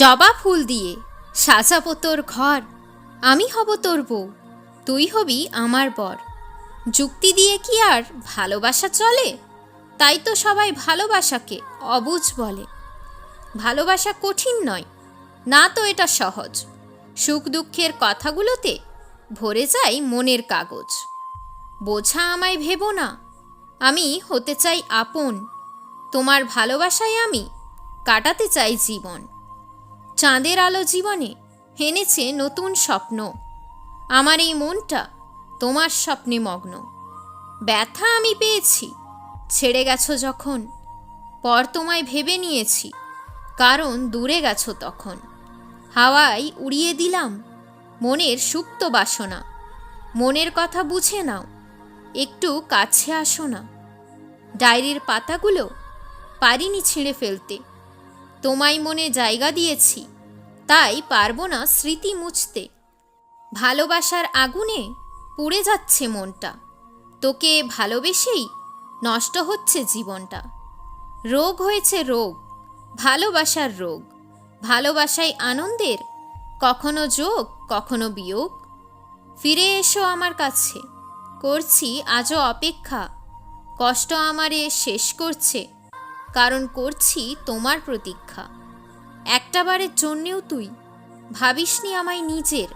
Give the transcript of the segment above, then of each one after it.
জবা ফুল দিয়ে সাজাবো তোর ঘর, আমি হব তোর বউ, তুই হবি আমার বর। যুক্তি দিয়ে কি আর ভালোবাসা চলে? তাই তো সবাই ভালোবাসাকে অবুঝ বলে। ভালোবাসা কঠিন নয়, না তো এটা সহজ। সুখ দুঃখের কথাগুলোতে ভরে যায় মনের কাগজ। বোঝা আমায় ভেবো না, আমি হতে চাই আপন। তোমার ভালোবাসায় আমি কাটাতে চাই জীবন। চাঁদের আলো জীবনে এনেছে নতুন স্বপ্ন। আমার এই মনটা তোমার স্বপ্নে মগ্ন। ব্যথা আমি পেয়েছি, ছেড়ে গেছো যখন, পর তোমায় ভেবে নিয়েছি, কারণ দূরে গেছো তখন। হাওয়ায় উড়িয়ে দিলাম মনের সুপ্ত বাসনা। মনের কথা বুঝে নাও, একটু কাছে আসো না। ডায়েরির পাতাগুলো পারিনি ছিঁড়ে ফেলতে। তোমায় মনে জায়গা দিয়েছি তাই পারব না স্মৃতি মুছতে। ভালোবাসার আগুনে পুড়ে যাচ্ছে মনটা। তোকে ভালোবেসেই নষ্ট হচ্ছে জীবনটা। রোগ হয়েছে রোগ, ভালোবাসার রোগ। ভালোবাসাই আনন্দের কখনো যোগ, কখনো বিয়োগ। ফিরে এসো আমার কাছে। করছি আজও অপেক্ষা। কষ্ট আমারে শেষ করছে, কারণ করছি তোমার প্রতীক্ষা। একটাবারের জন্যেও তুই। ভাবিসনি আমায় নিজের।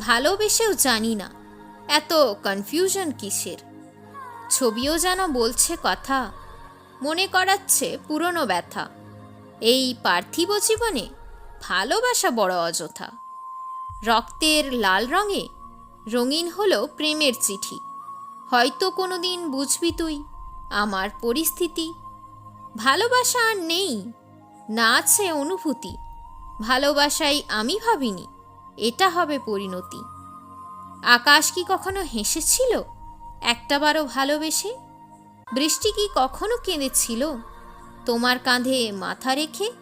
ভালোবেসেও জানি না। এত কনফিউশন কিসের? ছবিও যেন বলছে কথা। মনে করাচ্ছে পুরনো ব্যথা। এই পার্থিব জীবনে ভালোবাসা বড় অযথা। রক্তের লাল রঙে রঙিন হলো প্রেমের চিঠি। হয়তো কোনো দিন বুঝবি তুই আমার পরিস্থিতি। ভালোবাসা আর নেই। না আছে অনুভূতি। ভালোবাসাই আমি ভাবিনি, এটা হবে পরিণতি। আকাশ কি কখনো হেসেছিল? একটাবারও ভালোবেসে? বৃষ্টি কি কখনো কেঁদেছিল? তোমার কাঁধে মাথা রেখে